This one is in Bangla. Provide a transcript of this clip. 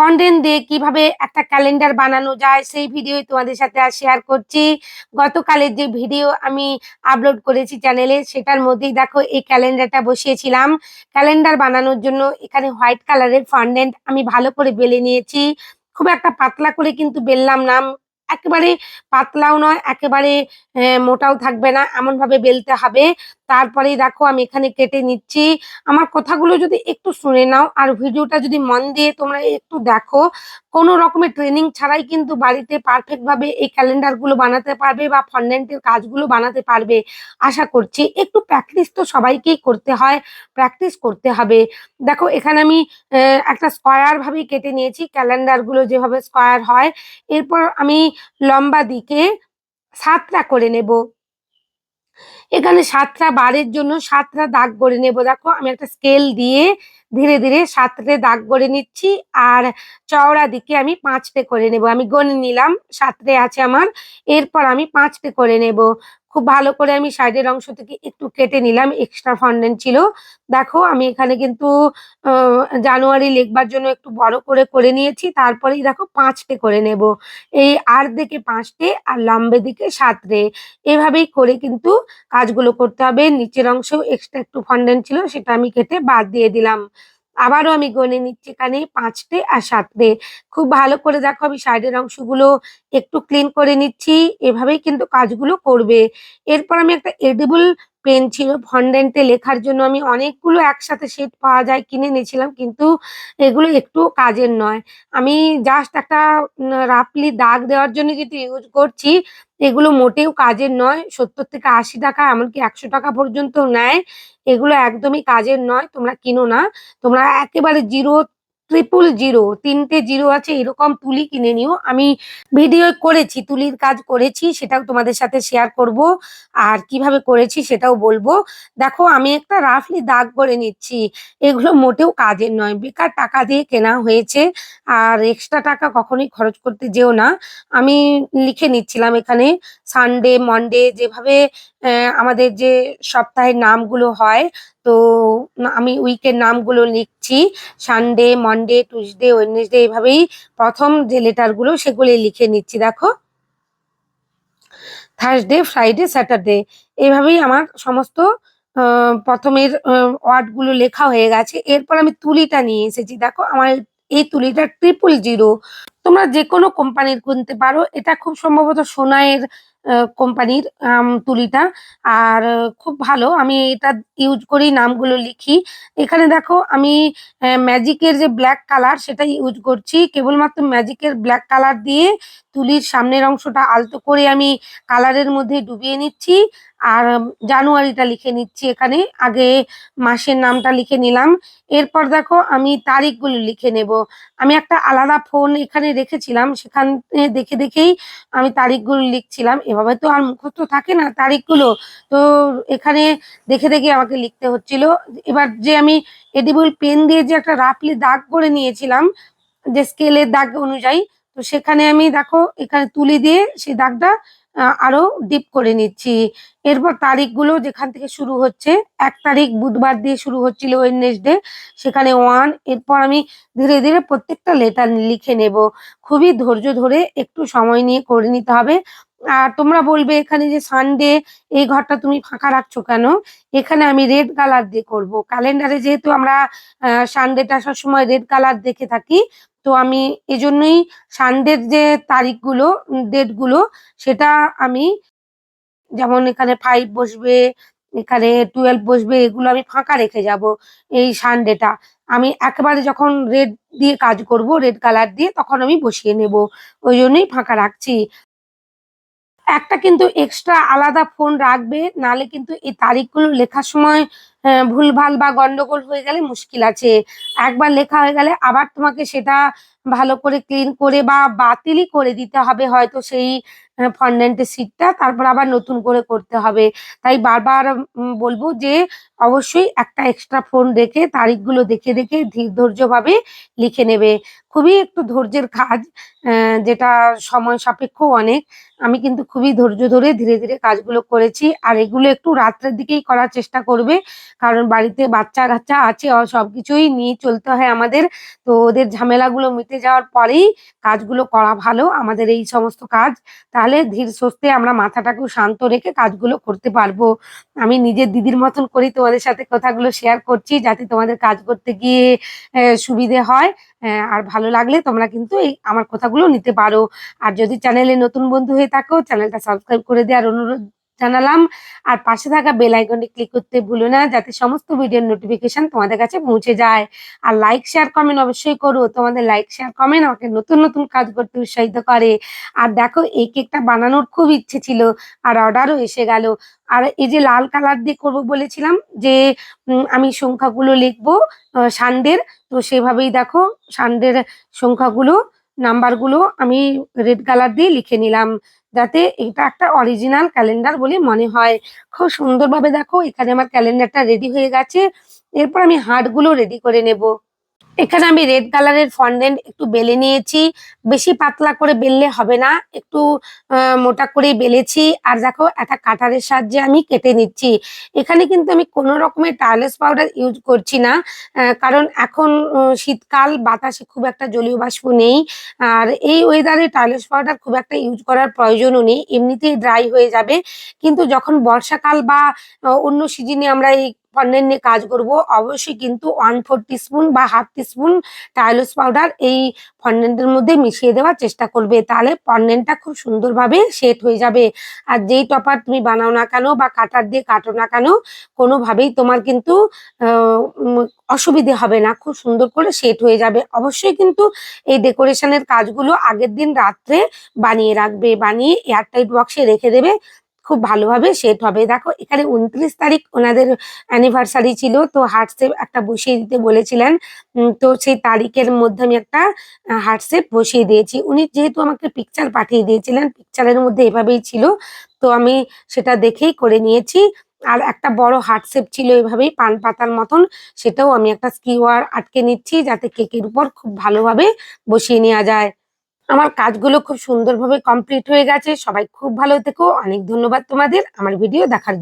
ফন্ডেন্ট দিয়ে কীভাবে একটা ক্যালেন্ডার বানানো যায়, সেই ভিডিও তোমাদের সাথে আর শেয়ার করছি। গতকালের যে ভিডিও আমি আপলোড করেছি চ্যানেলে সেটার মধ্যেই দেখো এই ক্যালেন্ডারটা বসিয়েছিলাম। ক্যালেন্ডার বানানোর জন্য এখানে হোয়াইট কালারের ফন্ডেন্ট আমি ভালো করে বেলে নিয়েছি। খুব একটা পাতলা করে কিন্তু বেললাম না। একেবারে পাতলাও নয়, একেবারে মোটাও থাকবে না। এমন ভাবে বেলতে হবে। তারপরেই দেখো আমি এখানে কেটে নিচ্ছি। আমার কথাগুলো যদি একটু শুনে নাও আর ভিডিওটা যদি মন দিয়ে তোমরা একটু দেখো, কোনো রকমের ট্রেনিং ছাড়াই কিন্তু বাড়িতে পারফেক্ট ভাবে এই ক্যালেন্ডারগুলো বানাতে পারবে বা ফন্ডেন্টের কাজগুলো বানাতে পারবে। আশা করছি একটু প্র্যাকটিস তো সবাইকেই করতে হয় প্র্যাকটিস করতে হবে। দেখো এখানে আমি একটা স্কোয়ার ভাবেই কেটে নিয়েছি ক্যালেন্ডারগুলো যেভাবে স্কোয়ার হয়। এরপর আমি লম্বা দিকে সাতটা করে নেব। এখানে সাতটা বারের জন্য সাতটা দাগ করে নেব। দেখো, আমি একটা স্কেল দিয়ে ধীরে ধীরে সাতটে দাগ করে নিচ্ছি আর চওড়া দিকে আমি পাঁচটে করে নেব। আমি গণে নিলাম, সাতটে আছে আমার। এরপর আমি পাঁচটে করে নেব। খুব ভালো করে আমি সাইডের অংশ থেকে একটু কেটে নিলাম এক্সট্রা ফন্ডেন্ট ছিল। দেখো, আমি এখানে কিন্তু জানুয়ারি লিখবার জন্য একটু বড় করে করে নিয়েছি তারপরেই দেখো পাঁচটে করে নেব। এই আর দিকে পাঁচটে, আর লম্বে দিকে সাতটে। এভাবেই করে কিন্তু কাজগুলো করতে হবে। নিচের অংশেও এক্সট্রা একটু ফন্ডেন্ট ছিল, সেটা আমি কেটে বাদ দিয়ে দিলাম। আবারও আমি গনে নিচ্ছি এখানে পাঁচটে আর সাতটে। খুব ভালো করে দেখো আমি সাইডের অংশগুলো একটু ক্লিন করে নিচ্ছি। এভাবেই কিন্তু কাজগুলো করবে। এরপর আমি একটা এডিবল পেন ছিল ফন্ডেন্টে লেখার জন্য আমি অনেকগুলো একসাথে সেট পাওয়া যায়, কিনে নিয়েছিলাম, কিন্তু এগুলো একটু কাজের নয়। আমি জাস্ট একটা রাফলি দাগ দেওয়ার জন্য কিন্তু ইউজ করছি, এগুলো মোটেও কাজের নয়, সত্তর থেকে আশি টাকা, এমনকি একশো টাকা পর্যন্ত নেয়, এগুলো একদমই কাজের নয়, তোমরা কিনো না, তোমরা একেবারে জিরো ট্রিপল জিরো তিনটে জিরো আছে, এরকম তুলি কিনে নিও। আমি ভিডিও করেছি, তুলির কাজ করেছি, সেটাও তোমাদের সাথে শেয়ার করব। আর কীভাবে করেছি সেটাও বলব। দেখো, আমি একটা রাফলি দাগ করে নিচ্ছি। এগুলো মোটেও কাজের নয়, বেকার টাকা দিয়ে কেনা হয়েছে। আর এক্সট্রা টাকা কখনোই খরচ করতে যেও না। আমি লিখে নিচ্ছিলাম এখানে সানডে মনডে যেভাবে আমাদের যে সপ্তাহের নামগুলো হয়, তো আমি উইকের নামগুলো লিখছি। সানডে, মনডে, টুইসডে, ওয়েডনেসডে এভাবেই প্রথম যে লেটারগুলো সেগুলি লিখে নিচ্ছি, দেখো। থার্সডে, ফ্রাইডে, স্যাটারডে এইভাবেই আমার সমস্ত প্রথমের ওয়ার্ডগুলো লেখা হয়ে গেছে। এরপর আমি তুলিটা নিয়ে এসেছি, দেখো, আমার এই তুলিটা ট্রিপল জিরো তোমরা যে কোনো কোম্পানির কিনতে পারো। এটা খুব সম্ভবত সোনাইয়ের কোম্পানির তুলিটা। আর খুব ভালো। আমি এটা ইউজ করি, নামগুলো লিখি। এখানে দেখো, আমি ম্যাজিকের যে ব্ল্যাক কালার, সেটা ইউজ করছি। কেবলমাত্র ম্যাজিকের ব্ল্যাক কালার দিয়ে তুলির সামনের অংশটা আলতো করে আমি কালারের মধ্যে ডুবিয়ে নিচ্ছি। আর জানুয়ারিটা লিখে নিচ্ছি এখানে। আগে মাসের নামটা লিখে নিলাম। এরপর দেখো, আমি তারিখগুলো লিখে নেব। আমি একটা আলাদা ফোন এখানে রেখেছিলাম সেখানে দেখে দেখেই আমি তারিখগুলো লিখছিলাম। এভাবে তো আর মুখস্থ থাকে না তারিখগুলো। তো এখানে দেখে দেখে আমাকে লিখতে হচ্ছিল। এবার যে আমি এডিবল পেন দিয়ে যে একটা রাফলি দাগ করে নিয়েছিলাম, যে স্কেলের দাগ অনুযায়ী তো সেখানে আমি দেখো, এখানে তুলি দিয়ে সেই দাগটা আরও ডিপ করে নিচ্ছি। এরপর তারিখগুলো যেখান থেকে শুরু হচ্ছে, এক তারিখ বুধবার দিয়ে শুরু হচ্ছিল ওয়েডনেসডে সেখানে ওয়ান এরপর আমি ধীরে ধীরে প্রত্যেকটা লেটার লিখে নেব। খুবই ধৈর্য ধরে একটু সময় নিয়ে করে নিতে হবে। আর তোমরা বলবে এখানে যে সানডে এই ঘরটা তুমি ফাঁকা রাখছো কেন? এখানে আমি রেড কালার দিয়ে করব। ক্যালেন্ডারে যেহেতু আমরা সানডেটা সবসময় রেড কালার দেখে থাকি তো আমি এজন্যই সানডের যে তারিখগুলো ডেটগুলো, সেটা আমি যেমন এখানে ফাইভ বসবে, এখানে টুয়েলভ বসবে, এগুলো আমি ফাঁকা রেখে যাব এই সানডেটা আমি একেবারে যখন রেড দিয়ে কাজ করব রেড কালার দিয়ে, তখন আমি বসিয়ে নেব। ওই জন্যই ফাঁকা রাখছি। একটা কিন্তু এক্সট্রা আলাদা ফোন রাখবে নালে কিন্তু এই তারিখগুলো লেখার সময় ভুলভাল বা গন্ডগোল হয়ে গেলে মুশকিল আছে। একবার লেখা হয়ে গেলে আবার তোমাকে সেটা ভালো করে ক্লিন করে বা বাতিলই করে দিতে হবে হয়তো সেই ফন্ডেন্টের সিটটা তারপর আবার নতুন করে করতে হবে। তাই বারবার বলব যে অবশ্যই একটা এক্সট্রা ফোন রেখে তারিখগুলো দেখে দেখে ধীর ধৈর্যভাবে লিখে নেবে। খুবই একটু ধৈর্যের কাজ যেটা সময় সাপেক্ষ অনেক। আমি কিন্তু খুবই ধৈর্য ধরে ধীরে ধীরে কাজগুলো করেছি। আর এগুলো একটু রাত্রের দিকেই করার চেষ্টা করবে। কারণ বাড়িতে বাচ্চা কাচ্চা আছে অ সবকিছুই নিয়ে চলতে হয় আমাদের। তো ওদের ঝামেলাগুলো মিটে যাওয়ার পরেই কাজগুলো করা ভালো, আমাদের এই সমস্ত কাজ। তাহলে ধীর সুস্থে আমরা মাথাটাকেও শান্ত রেখে কাজগুলো করতে পারব। আমি নিজের দিদির মতন করেই তোমাদের সাথে কথাগুলো শেয়ার করছি যাতে তোমাদের কাজ করতে গিয়ে সুবিধে হয়। আর ভালো লাগলে তোমরা কিন্তু এই, আমার কথাগুলো নিতে পারো। আর যদি চ্যানেলে নতুন বন্ধু হয়ে থাকো চ্যানেলটা সাবস্ক্রাইব করে দেওয়ার অনুরোধ জানালাম। আর পাশে থাকা বেল আইকনটি ক্লিক করতে ভুলো না, যাতে সমস্ত ভিডিওর নোটিফিকেশন তোমাদের কাছে পৌঁছে যায়। আর লাইক শেয়ার কমেন্ট অবশ্যই করো। তোমাদের লাইক শেয়ার কমেন্ট আমাকে নতুন নতুন কাজ করতে উৎসাহিত করে। আর দেখো এই কেকটা বানানোর খুব ইচ্ছে ছিল, আর অর্ডারও এসে গেল। আর এই যে লাল কালার দিয়ে করব বলেছিলাম যে আমি সংখ্যাগুলো লিখব সানডের তো সেভাবেই দেখো সানডের সংখ্যাগুলো নাম্বারগুলো আমি রেড কালার দিয়ে লিখে নিলাম, যাতে এটা একটা অরিজিনাল ক্যালেন্ডার বলে মনে হয়। খুব সুন্দরভাবে দেখো, এখানে আমার ক্যালেন্ডারটা রেডি হয়ে গেছে। এরপর আমি হাটগুলো রেডি করে নেব। এখানে আমি রেড কালারের ফন্ডেন্ট একটু বেলে নিয়েছি। বেশি পাতলা করে বেললে হবে না, একটু মোটা করে বেলেছি। আর দেখো, একটা কাটারের সাহায্যে আমি কেটে নিচ্ছি। এখানে কিন্তু আমি কোনো রকমের টার্লেস পাউডার ইউজ করছি না কারণ এখন শীতকাল, বাতাসে খুব একটা জলীয় বাষ্প নেই। আর এই ওয়েদারে টার্লেস পাউডার খুব একটা ইউজ করার প্রয়োজনও নেই। এমনিতেই ড্রাই হয়ে যাবে। কিন্তু যখন বর্ষাকাল বা অন্য সিজনে আমরা এই ফন্ডেন্ট নিয়ে কাজ করব, অবশ্যই কিন্তু ওয়ান ফোর টিস্পুন বা হাফ টিস্পুন টাইলস পাউডার এই ফন্ডেন্টের মধ্যে মিশিয়ে দেওয়ার চেষ্টা করবে। তাহলে ফন্ডেন্টটা খুব সুন্দরভাবে সেট হয়ে যাবে। আর যেই টপার তুমি বানাও না কেন বা কাটার দিয়ে কাটো না কেন, কোনোভাবেই তোমার কিন্তু অসুবিধে হবে না। খুব সুন্দর করে সেট হয়ে যাবে। অবশ্যই কিন্তু এই ডেকোরেশনের কাজগুলো আগের দিন রাত্রে বানিয়ে রাখবে। বানিয়ে এয়ারটাইট বক্সে রেখে দেবে। খুব ভালোভাবে সেট হবে। দেখো, এখানে উনত্রিশ তারিখ ওনাদের অ্যানিভার্সারি ছিল, তো শেপ একটা বসিয়ে দিতে বলেছিলেন। তো সেই তারিখের মধ্যে আমি একটা শেপ বসিয়ে দিয়েছি। উনি যেহেতু আমাকে পিকচার পাঠিয়ে দিয়েছিলেন পিকচারের মধ্যে এভাবেই ছিল, তো আমি সেটা দেখেই করে নিয়েছি। আর একটা বড় শেপ ছিল এভাবেই, পান পাতার মতন, সেটাও আমি একটা স্কিওয়ার আটকে নিচ্ছি যাতে কেকের উপর খুব ভালোভাবে বসিয়ে নেওয়া যায়। আমার কাজগুলো খুব সুন্দরভাবে কমপ্লিট হয়ে গেছে। সবাই খুব ভালো থেকো। অনেক ধন্যবাদ তোমাদের আমার ভিডিও দেখার জন্য।